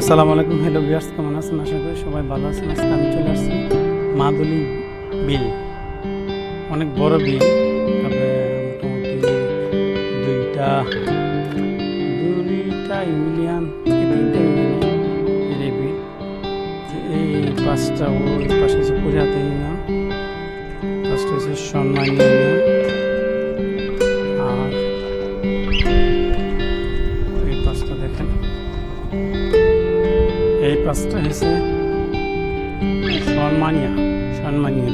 আসসালামু আলাইকুম hello viewers কেমন আছেন? আশা করি সবাই ভালো আছেন। আজকে আমি চলে আসছি মাদুলি বিল, অনেক বড় বিল। মোটামুটি দুইটা দুইটা ইউনিয়ন, তিনটা এই বিল। এই পাঁচটা, ওই পাশে হচ্ছে পুরাতে ইউনিয়ন পাঁচটা হচ্ছে সম্মান ইউনিয়ন। পাঁচটা হয়েছে সম্মানিয়া সম্মানীয়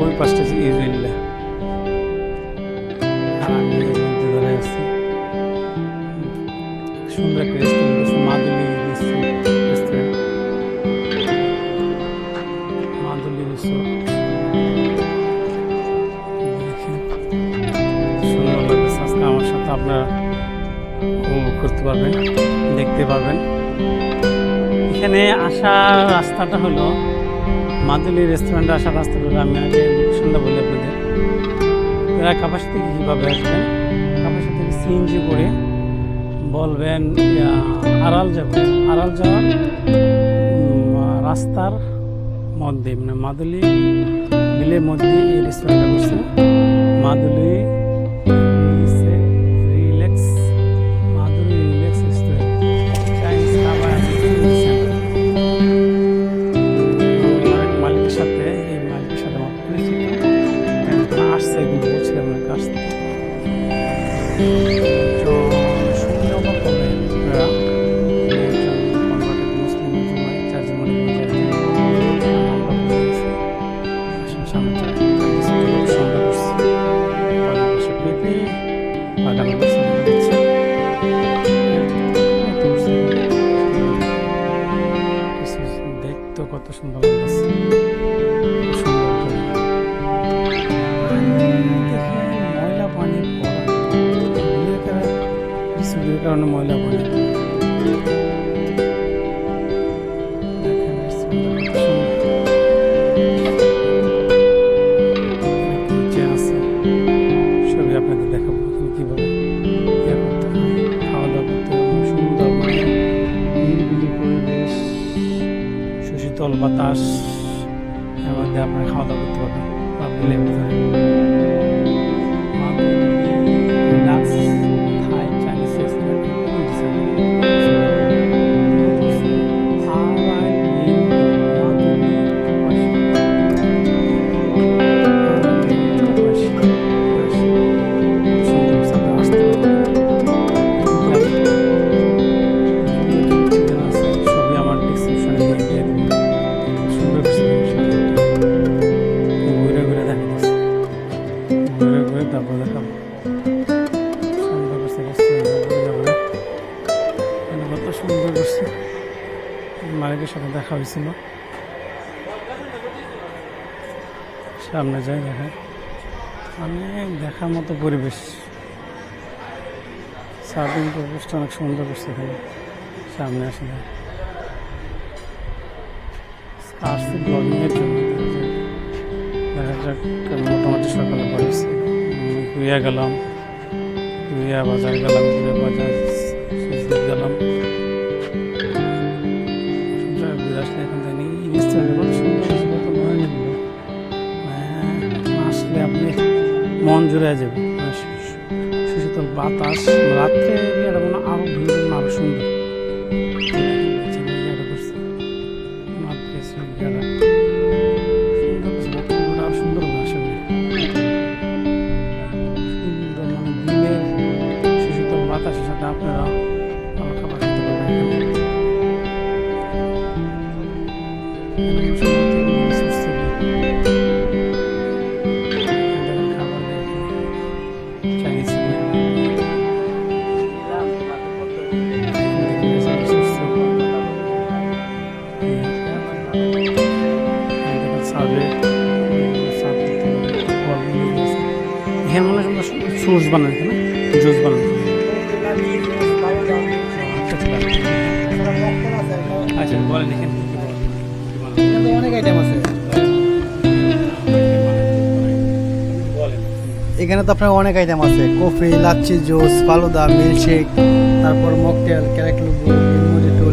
ওই পাঁচটা হচ্ছে আছি। সুন্দর একটা রেস্টুরেন্ট আছে সুন্দর লাগতেছে। আজকে আমার সাথে আপনারা উপভোগ করতে পারবেন, দেখতে পারবেন। এখানে আসার রাস্তাটা হলো মাদুলি রেস্টুরেন্টে আসার রাস্তাটা হলো আমি আগে লোকেশনটা বলি আপনাদের। এরা কাপাসি থেকে কীভাবে আসবেন কাপাসি থেকে সিএনজি করে বলবেন আড়াল যাব। আড়াল যাওয়ার রাস্তার মধ্যে মানে মাদুলি বিলের মধ্যে এই রেস্টুরেন্টটা করছে মাদুলি কত সুন্দর লাগছে ময়লা পানি কিছু কারণে ময়লা পানি সুন্দর করছে মালিকের সাথে দেখা হয়েছিল সামনে যাই দেখা অনেক দেখার মতো পরিবেশ। সার্ভিং পরিবেশটা অনেক সুন্দর করছে এখানে। সামনে আসে না। আসছে ব্লগিংয়ের জন্য দেখা যাক। মোটামুটি সকালে পড়েছে। ঘুরিয়া গেলাম। ঘুরিয়া বাজার গেলাম বাজার গেলাম। কত মনে মন জুড়ে যাবে মানে সুশীতল বাতাস, রাত্রে মনে হয় আরও ভিড় আরও সুন্দর। সোর্স বানান এখানে? জুস বানান। আচ্ছা এখানে। এখানে তো আপনার অনেক আইটেম আছে। Coffee, lassi juice, falooda, milkshake, তারপর মকটেল, ক্যারেট লুবু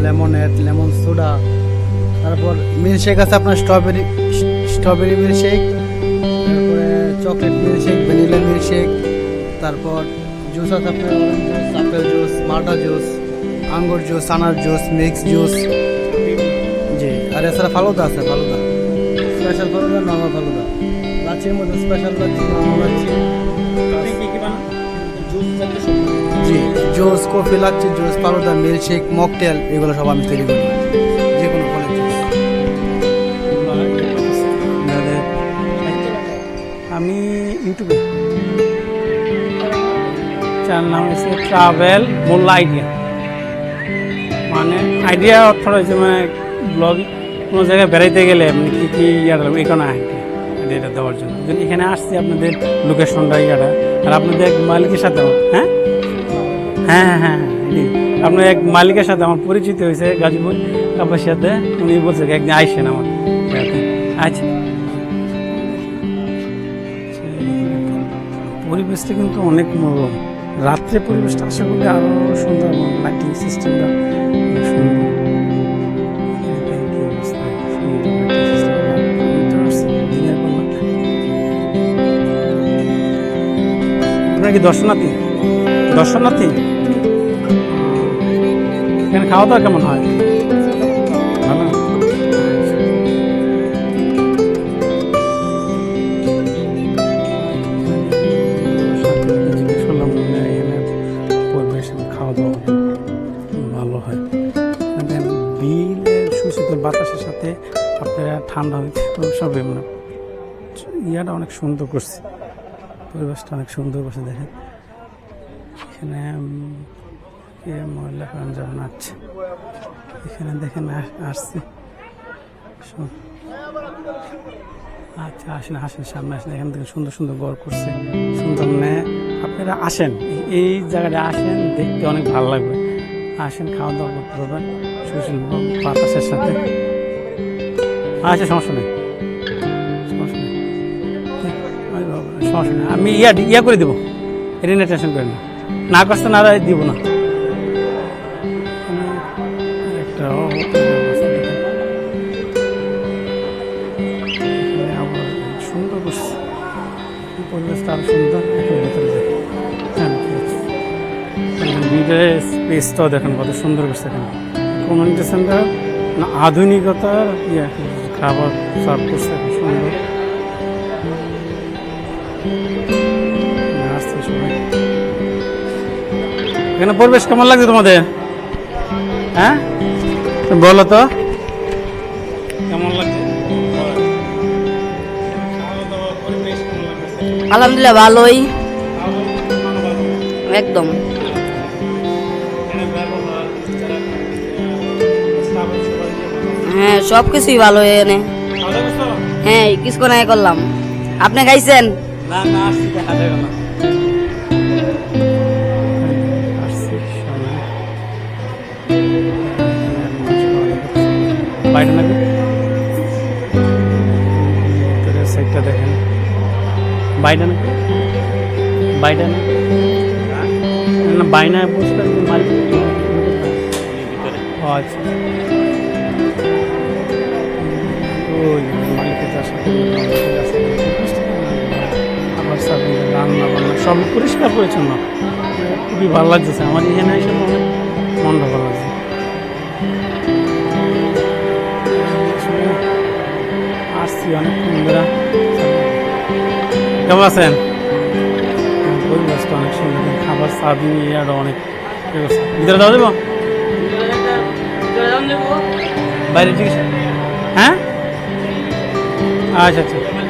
লেমনেড লেমন সোডা, তারপর মিল্কশেক আছে আপনার স্ট্রবেরি স্ট্রবেরি মিল্কশেক, তারপরে চকলেট মিল্কশেক, ভ্যানিলা মিল্কশেক তারপর জুস আছে আপনার অরেঞ্জ জুস আপেল জুস মাল্টা জুস আঙ্গুর জুস আনার জুস মিক্স জুস জি, আর এছাড়া ফালুদা আছে, falooda. Special falooda normal falooda. লাচির মধ্যে স্পেশাল লাচি নর্মাল লাচি জি juice coffee, lassi juice falooda milkshake mocktail এগুলো সব আমি তৈরি করি। যে কোনো ফলের জুস আমি ইউটিউবে। চ্যানেল নাম হচ্ছে ট্রাভেল মোল্লা আইডিয়া মানে আইডিয়া অর্থ হয়েছে মানে ব্লগ কোনো জায়গায় বেড়াইতে গেলে মানে কী কী লাগবে এখানে আইডিয়া আইডিয়াটা দেওয়ার জন্য। যদি এখানে আসছি আপনাদের লোকেশনটা ইয়াটা, আর আপনাদের এক মালিকের সাথে হ্যাঁ? হ্যাঁ হ্যাঁ হ্যাঁ আপনার এক মালিকের সাথে আমার পরিচিত হয়েছে গাজীপুর। কাপার সাথে উনি বলছে, একদিন আইসেন আমার ইয়াতে। আচ্ছা। পরিবেশটা কিন্তু অনেক মনোরম। রাত্রে পরিবেশটা আশা করি আরও সুন্দর লাইটিং সিস্টেমটা। আপনারা কি দর্শনার্থী? দর্শনার্থী? এখানে খাওয়া দাওয়া কেমন হয়? বাতাসের সাথে আপনারা ঠান্ডা হইতে সবে মানে ইয়াটা অনেক সুন্দর করছে। পরিবেশটা অনেক সুন্দর করছে, দেখেন। এখানে মহিলা পাঞ্জাব নাচছে এখানে দেখেন আসছে। আচ্ছা আসেন আসেন, সামনে আসেন। এখান থেকে সুন্দর সুন্দর গড় করছে। সুন্দর মানে আপনারা আসেন। এই- এই জায়গাটা আসেন, দেখতে অনেক ভালো লাগবে। আসেন খাওয়া দাওয়া করতে পারবেন সুশীল বাতাসের সাথে। আচ্ছা সমস্যা নেই। সমস্যা নেই। সমস্যা নেই। আমি ইয়া ইয়া করে দেবো। এটা নিয়ে টেনশন করেন না। না কষ্ট না দিব না। একটা। সুন্দর সুন্দর দেখেন হ্যাঁ স্পেসটাও দেখেন, কত সুন্দর করছে এখানে। কমিউনিটি আধুনিকতার ইয়ে। খাবার সার্ভ করছে খুব সুন্দর এখানে পরিবেশ কেমন লাগছে তোমাদের? হ্যাঁ? বলো তো। কেমন লাগছে? আলহামদুলিল্লাহ, ভালোই। একদম। হ্যাঁ সব কিছুই ভালো এনে হ্যাঁ কিছুক্ষণ আগে করলাম। আপনি খাইছেন? না না না। সাইডটা দেখেন। বাইরে নাকি না? না বাইনা বুঝতে ও আচ্ছা। ওই মালিকের যার সাথে আবার সাথে রান্না বান্না সব পরিষ্কার পরিচ্ছন্ন। খুবই ভালো লাগতেছে। আমার এখানে এসে মনে মনটা ভালো লাগছে। আসছি অনেক বন্ধুরা কেমন আছেন? পরিবেশটা অনেক সুন্দর। খাবার সার্ভিং ইয়ারও অনেক ভিতরে দেওয়া দেবো বাইরে ঠিক হ্যাঁ? আচ্ছা আচ্ছা।